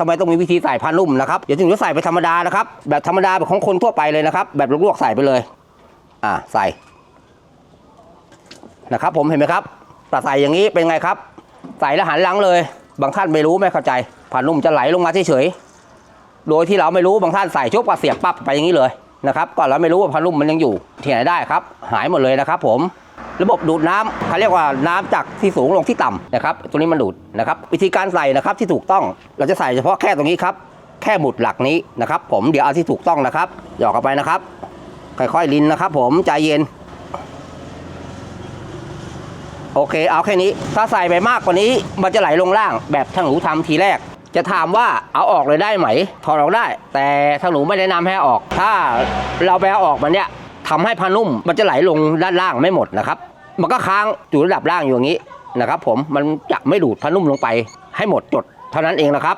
ทำไมต้องมีวิธีใส่ผ้านุ่มนะครับอย่าถึงจะใส่ไปธรรมดานะครับ แบบธรรมดาแบบของคนทั่วไปเลยนะครับ แบบลวกๆใส่ไปเลย อ่าใส่นะครับ ผมเห็นไหมครับแต่ใส่อย่างนี้เป็นไงครับ ใส่แล้วหันหลังเลย บางท่านไม่รู้ไม่เข้าใจผ้านุ่มจะไหลลงมาเฉยๆโดยที่เราไม่รู้บางท่านใส่ชุบก็เสียบปั๊บไปอย่างนี้เลยนะครับก่อนเราไม่รู้ว่าผ้านุ่มมันยังอยู่ที่ไหนได้ครับ หายหมดเลยนะครับ ผม ระบบดูดน้ำเขาเรียกว่าน้ำจากที่สูงลงที่ต่ำนะครับตัวนี้มันดูดนะครับวิธีการใส่นะครับที่ถูกต้องเราจะใส่เฉพาะแค่ตรงนี้ครับแค่หมุดหลักนี้นะครับผมเดี๋ยวเอาที่ถูกต้องนะครับหยอกเข้าไปนะครับ ค่อยๆลินนะครับ ผมใจเย็น โอเคเอาแค่นี้ ถ้าใส่ไปมากกว่านี้มันจะไหลลงล่างแบบทางหนูทำทีแรกจะถามว่าเอาออกเลยได้ไหม ถอดออกได้ แต่ทางหนูไม่แนะนำให้อออก ถ้าเราไปเอาออกมันเนี่ย ทำให้ผ้านุ่มมันจะไหลลงด้านล่างไม่หมดนะครับ มันก็ค้างอยู่ระดับล่างอยู่อย่างนี้นะครับ ผมมันจะไม่ดูดผ้านุ่มลงไปให้หมดจดเท่านั้นเองนะครับ